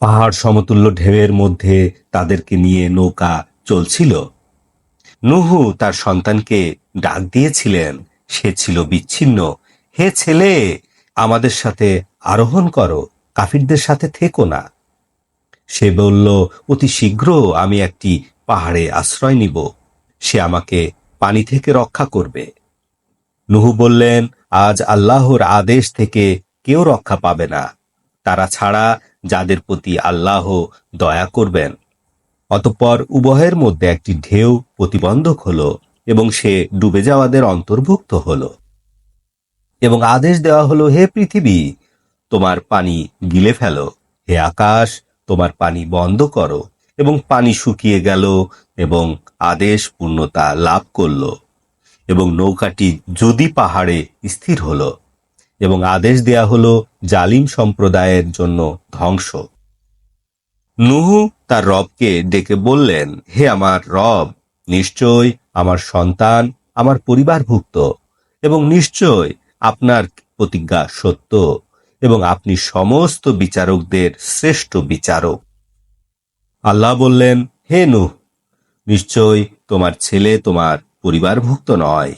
পাহাড় সমতুল্য ঢেউয়ের মধ্যে তাদেরকে নিয়ে নৌকা চলছিল। নুহু তার সন্তানকে ডাক দিয়েছিলেন। সে ছিল বিচ্ছিন্ন। হে ছেলে, আমাদের সাথে আরোহণ করো, কাফিরদের সাথে থেকো না। সে বলল, অতি শীঘ্র আমি একটি পাহাড়ে আশ্রয় নিব। সে আমাকে পানি থেকে রক্ষা করবে। নুহু বললেন, আজ আল্লাহর আদেশ থেকে কেউ রক্ষা পাবে না। তারা ছাড়া যাদের প্রতি আল্লাহ দয়া করবেন। অতঃপর উভয়ের মধ্যে একটি ঢেউ প্রতিবন্ধক হলো এবং সে ডুবে যাওয়াদের অন্তর্ভুক্ত হলো। এবং আদেশ দেওয়া হলো, হে পৃথিবী, তোমার পানি গিলে ফেলো। হে আকাশ, তোমার পানি বন্ধ করো। এবং পানি শুকিয়ে গেল এবং আদেশ পূর্ণতা লাভ করল। এবং নৌকাটি যদি পাহাড়ে স্থির হলো এবং আদেশ দেয়া হলো জালিম সম্প্রদায়ের জন্য ধ্বংস। নুহু তার রবকে ডেকে বললেন, হে আমার রব, নিশ্চয় আমার সন্তান আমার পরিবারভুক্ত এবং নিশ্চয় আপনার প্রতিজ্ঞা সত্য এবং আপনি সমস্ত বিচারকদের শ্রেষ্ঠ বিচারক। আল্লাহ বললেন, হে নুহ, নিশ্চয় তোমার ছেলে তোমার পরিবারভুক্ত নয়।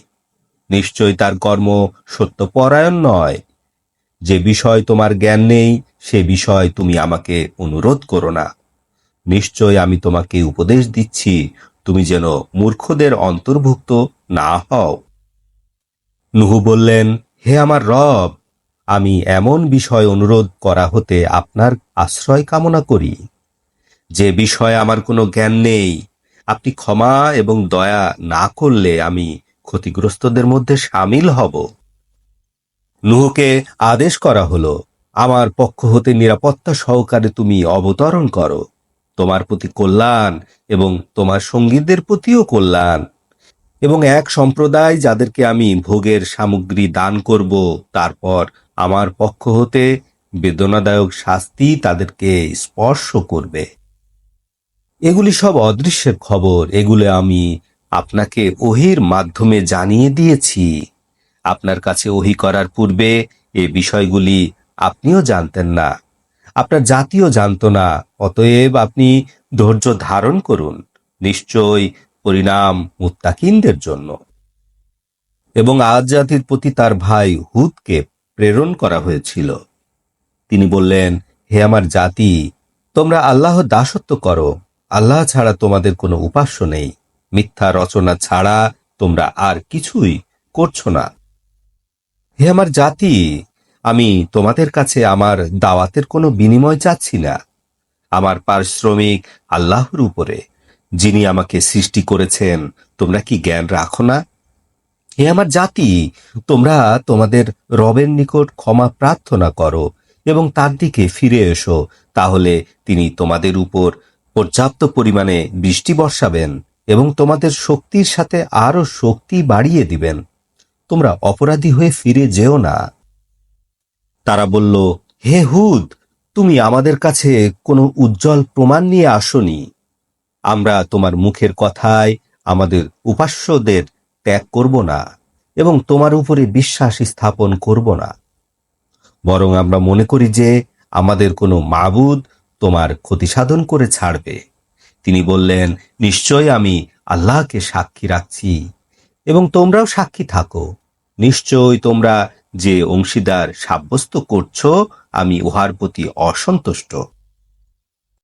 নিশ্চয় তার কর্ম সত্যপরায়ণ নয়। যে বিষয় তোমার জ্ঞান নেই, সে বিষয় তুমি আমাকে অনুরোধ করো না। নিশ্চয় আমি তোমাকে উপদেশ দিচ্ছি, তুমি যেন মূর্খদের অন্তর্ভুক্ত না হও। নুহু বললেন, হে আমার রব, আমি এমন বিষয় অনুরোধ করা হতে আপনার আশ্রয় কামনা করি। যে বিষয়ে আমার কোনো জ্ঞান নেই, আপনি ক্ষমা এবং দয়া না করলে আমি ক্ষতিগ্রস্তদের মধ্যে সামিল হব। নুহুকে আদেশ করা হলো, আমার পক্ষ হতে নিরাপত্তা সহকারে তুমি অবতরণ করো। তোমার প্রতি কল্যাণ এবং তোমার সঙ্গীদের প্রতিও কল্যাণ। এবং এক সম্প্রদায় যাদেরকে আমি ভোগের সামগ্রী দান করব, তারপর আমার পক্ষ হতে বেদনাদায়ক শাস্তি তাদেরকে স্পর্শ করবে। এগুলি সব অদৃশ্যের খবর। এগুলো আমি আপনাকে ওহির মাধ্যমে জানিয়ে দিয়েছি। আপনার কাছে ওহি করার পূর্বে এ বিষয়গুলি আপনিও জানতেন না। আপনার জাতিও জানতো না, অতএব আপনি ধৈর্য ধারণ করুন। নিশ্চয় পরিণাম মুত্তাকিনদের জন্য। এবং আজ জাতির প্রতি তার ভাই হুদকে প্রেরণ করা হয়েছিল। তিনি বললেন, হে আমার জাতি, তোমরা আল্লাহ দাসত্ব করো। আল্লাহ ছাড়া তোমাদের কোনো উপাস্য নেই। মিথ্যা রচনা ছাড়া তোমরা আর কিছুই করছ না। হে আমার জাতি, আমি তোমাদের কাছে আমার দাওয়াতের কোনো বিনিময় চাচ্ছি না। আমার পারিশ্রমিক আল্লাহর উপরে। যিনি আমাকে সৃষ্টি করেছেন, তোমরা কি জ্ঞান রাখো না? হে আমার জাতি, তোমরা তোমাদের রবের নিকট ক্ষমা প্রার্থনা করো এবং তার দিকে ফিরে এসো, তাহলে তিনি তোমাদের উপর পর্যাপ্ত পরিমাণে বৃষ্টি বর্ষাবেন। এবং তোমাদের শক্তির সাথে আরও শক্তি বাড়িয়ে দিবেন। তোমরা অপরাধী হয়ে ফিরে যেও না। তারা বলল, হে হুদ, তুমি আমাদের কাছে কোনো উজ্জ্বল প্রমাণ নিয়ে আসনি। আমরা তোমার মুখের কথায় আমাদের উপাস্যদের ত্যাগ করব না এবং তোমার উপরে বিশ্বাস স্থাপন করব না। বরং আমরা মনে করি যে আমাদের কোনো মাবুদ তোমার ক্ষতিসাধন করে ছাড়বে। তিনি বললেন, নিশ্চয় আমি আল্লাহকে সাক্ষী রাখছি এবং তোমরাও সাক্ষী থাকো। নিশ্চয় তোমরা যে অংশীদার সাব্যস্ত করছ, আমি উহার প্রতি অসন্তুষ্ট।